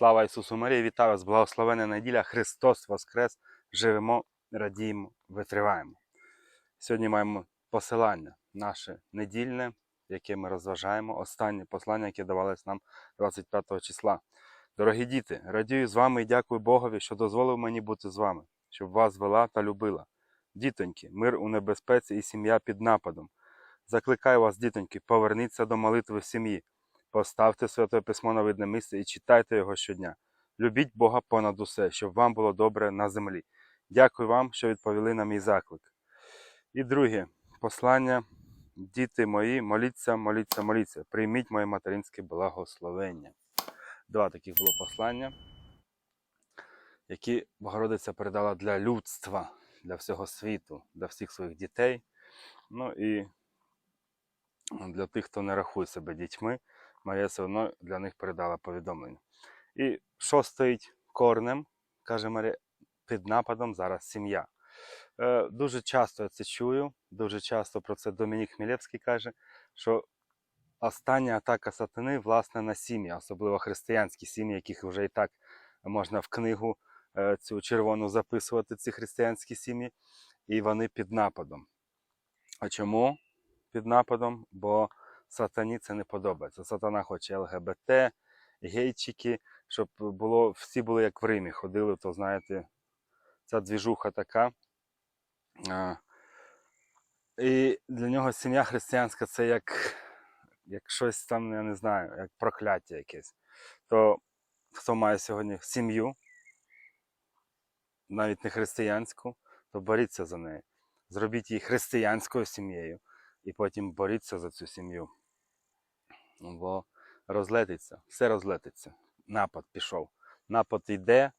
Слава Ісусу Марії, вітаю вас, благословена неділя, Христос Воскрес! Живемо, радіємо, витриваємо. Сьогодні маємо посилання наше недільне, яке ми розважаємо. Останнє послання, яке давалось нам 25 числа. Дорогі діти, радію з вами і дякую Богові, що дозволив мені бути з вами, щоб вас вела та любила. Дітоньки, мир у небезпеці і сім'я під нападом. Закликаю вас, дітоньки, поверніться до молитви в сім'ї. Поставте Святе Письмо на видне місце і читайте його щодня. Любіть Бога понад усе, щоб вам було добре на землі. Дякую вам, що відповіли на мій заклик. І друге послання. Діти мої, моліться, моліться, моліться. Прийміть моє материнське благословення. Два таких було послання, які Богородиця передала для людства, для всього світу, для всіх своїх дітей. Ну і для тих, хто не рахує себе дітьми. Марія все одно для них передала повідомлення. І що стоїть корнем, каже Марія, під нападом зараз сім'я. Е, дуже часто я це чую, дуже часто про це Домінік Хмілєвський каже, що остання атака сатани власне на сім'ї, особливо християнські сім'ї, яких вже і так можна в книгу е, цю червону записувати, ці християнські сім'ї, і вони під нападом. А чому під нападом? Бо сатані це не подобається. Сатана хоче ЛГБТ, гейчики, щоб було, всі були як в Римі, ходили, то знаєте, ця двіжуха така. А, і для нього сім'я християнська це як, як щось там, я не знаю, як прокляття якесь. То хто має сьогодні сім'ю, навіть не християнську, то боріться за неї. Зробіть її християнською сім'єю і потім боріться за цю сім'ю. Бо розлетиться, все розлетиться. Напад пішов. Напад йде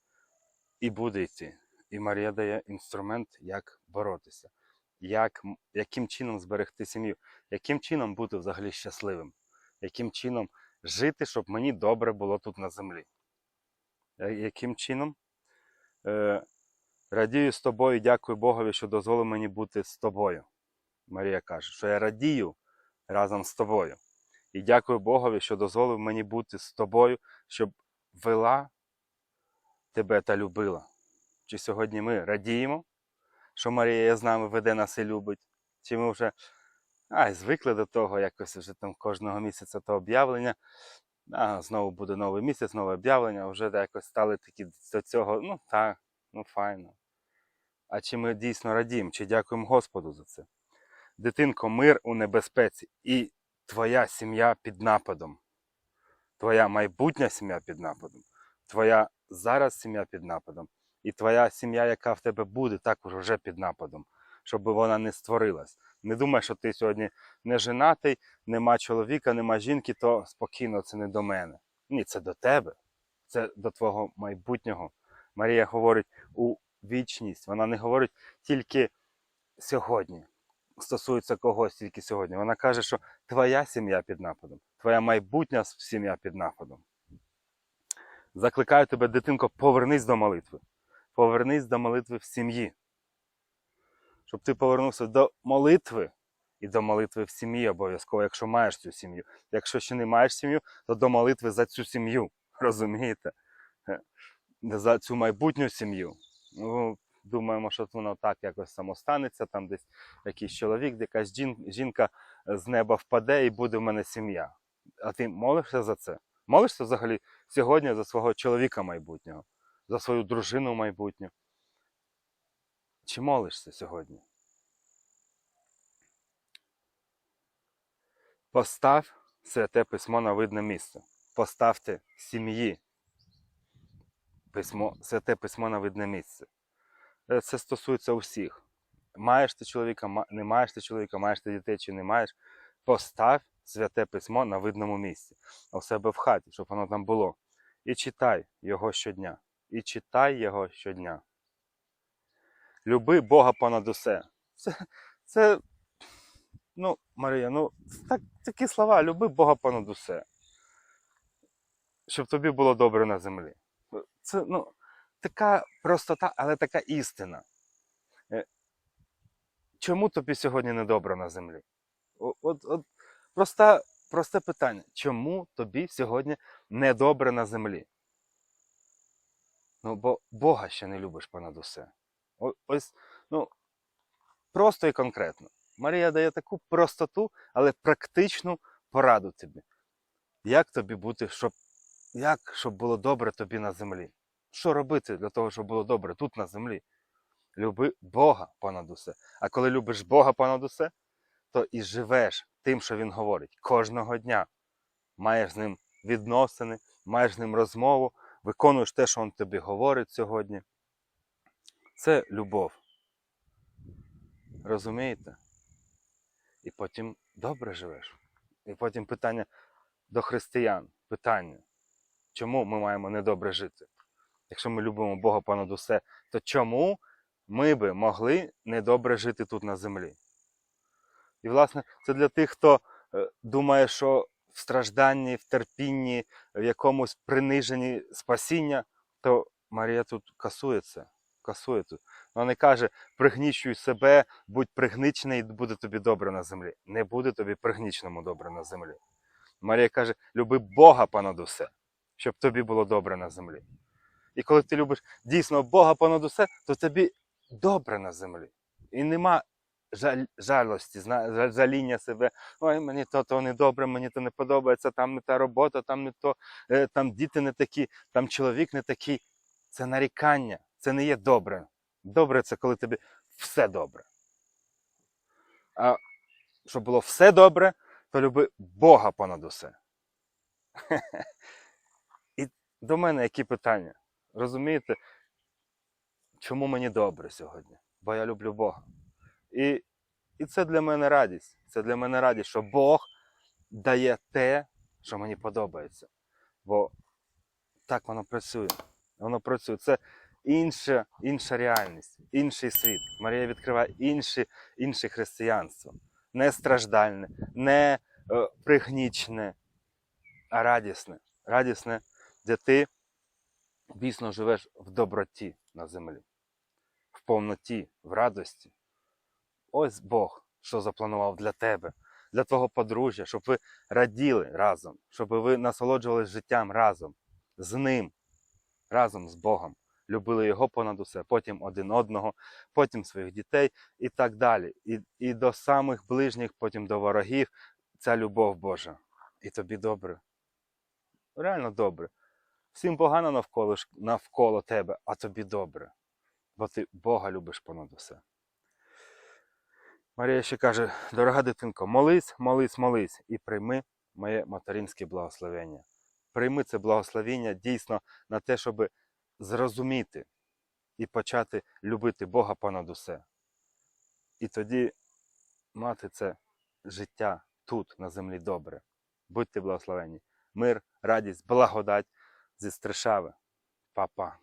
і буде йти. І Марія дає інструмент, як боротися, як, яким чином зберегти сім'ю, яким чином бути взагалі щасливим, яким чином жити, щоб мені добре було тут на землі. Е, Яким чином? Е, радію з тобою, дякую Богові, що дозволив мені бути з тобою. Марія каже, що я радію разом з тобою. І дякую Богові, що дозволив мені бути з тобою, щоб вела тебе та любила. Чи сьогодні ми радіємо, що Марія з нами веде нас і любить? Чи ми вже ай, звикли до того, якось вже там кожного місяця то об'явлення. А, знову буде новий місяць, нове об'явлення, вже якось стали такі до цього, ну так, ну файно. А чи ми дійсно радіємо, чи дякуємо Господу за це? Дитинко, мир у небезпеці і твоя сім'я під нападом. Твоя майбутня сім'я під нападом, твоя зараз сім'я під нападом, і твоя сім'я, яка в тебе буде, також вже під нападом, щоб вона не створилась. Не думай, що ти сьогодні не женатий, нема чоловіка, нема жінки, то спокійно це не до мене. Ні, це до тебе, це до твого майбутнього. Марія говорить у вічність. Вона не говорить тільки сьогодні стосується когось тільки сьогодні. Вона каже, що твоя сім'я під нападом, твоя майбутня сім'я під нападом. Закликаю тебе, дитинко, повернись до молитви. Повернись до молитви в сім'ї. Щоб ти повернувся до молитви і до молитви в сім'ї обов'язково, якщо маєш цю сім'ю. Якщо ще не маєш сім'ю, то до молитви за цю сім'ю. Розумієте? Е, За цю майбутню сім'ю. Ну, думаємо, що воно так якось само станеться, там десь якийсь чоловік, якась жінка з неба впаде і буде в мене сім'я. А ти молишся за це? Молишся взагалі сьогодні за свого чоловіка майбутнього, за свою дружину майбутню? Чи молишся сьогодні? Постав святе письмо на видне місце. Поставте сім'ї письмо, святе письмо на видне місце. Е, Це стосується усіх. Маєш ти чоловіка, не маєш ти чоловіка, маєш ти дітей чи не маєш. Постав святе письмо на видному місці, у себе в хаті, щоб воно там було. І читай його щодня. І читай його щодня. Люби Бога понад усе. Це, це ну, Марія, ну, так, такі слова, люби Бога понад усе. Щоб тобі було добре на землі. Це, ну, така простота, але така істина. Е, Чому тобі сьогодні недобре на землі? От, от проста, просте питання. Чому тобі сьогодні недобре на землі? Ну, бо Бога ще не любиш понад усе. Ось, ну, просто і конкретно. Марія дає таку простоту, але практичну пораду тобі. Як тобі бути, щоб, як, щоб було добре тобі на землі? Що робити для того, щоб було добре тут на землі? Люби Бога понад усе. А коли любиш Бога понад усе, то і живеш тим, що Він говорить кожного дня. Маєш з ним відносини, маєш з ним розмову, виконуєш те, що він тобі говорить сьогодні. Це любов. Розумієте? І потім добре живеш. І потім питання до християн. Питання, чому ми маємо недобре жити? Якщо ми любимо Бога понад усе, то чому ми би могли недобре жити тут на землі? І, власне, це для тих, хто е, думає, що в стражданні, в терпінні, в якомусь приниженні спасіння, то Марія тут касує це. Касує тут. Вона не каже, пригнічуй себе, будь пригничений, і буде тобі добре на землі. Не буде тобі пригніченому добре на землі. Марія каже, люби Бога понад усе, щоб тобі було добре на землі. І коли ти любиш дійсно Бога понад усе, то тобі добре на землі. І нема жаль, жалості, жаління себе. Ой, мені то, то не добре, мені то не подобається, там не та робота, там не то, е, там діти не такі, там чоловік не такий. Це нарікання, це не є добре. Добре це коли тобі все добре. А щоб було все добре, то люби Бога понад усе. І до мене які питання? Розумієте, чому мені добре сьогодні? Бо я люблю Бога. І, і це для мене радість. Це для мене радість, що Бог дає те, що мені подобається. Бо так воно працює. Воно працює. Це інша, інша реальність, інший світ. Марія відкриває інше, інше християнство. Не страждальне, не е, пригнічне, а радісне. Радісне, де ти дійсно живеш в доброті на землі, в повноті, в радості. Ось Бог, що запланував для тебе, для твого подружжя, щоб ви раділи разом, щоб ви насолоджувалися життям разом, з ним, разом з Богом. Любили його понад усе, потім один одного, потім своїх дітей і так далі. І, і до самих ближніх, потім до ворогів. Ця любов Божа. І тобі добре. Реально добре. Всім погано навколо, навколо тебе, а тобі добре. Бо ти Бога любиш понад усе. Марія ще каже: дорога дитинко, молись, молись, молись і прийми моє материнське благословення. Прийми це благословення дійсно на те, щоб зрозуміти і почати любити Бога понад усе. І тоді мати це життя тут, на землі добре. Будьте благословені. Мир, радість, благодать зі Стришави. Па-па.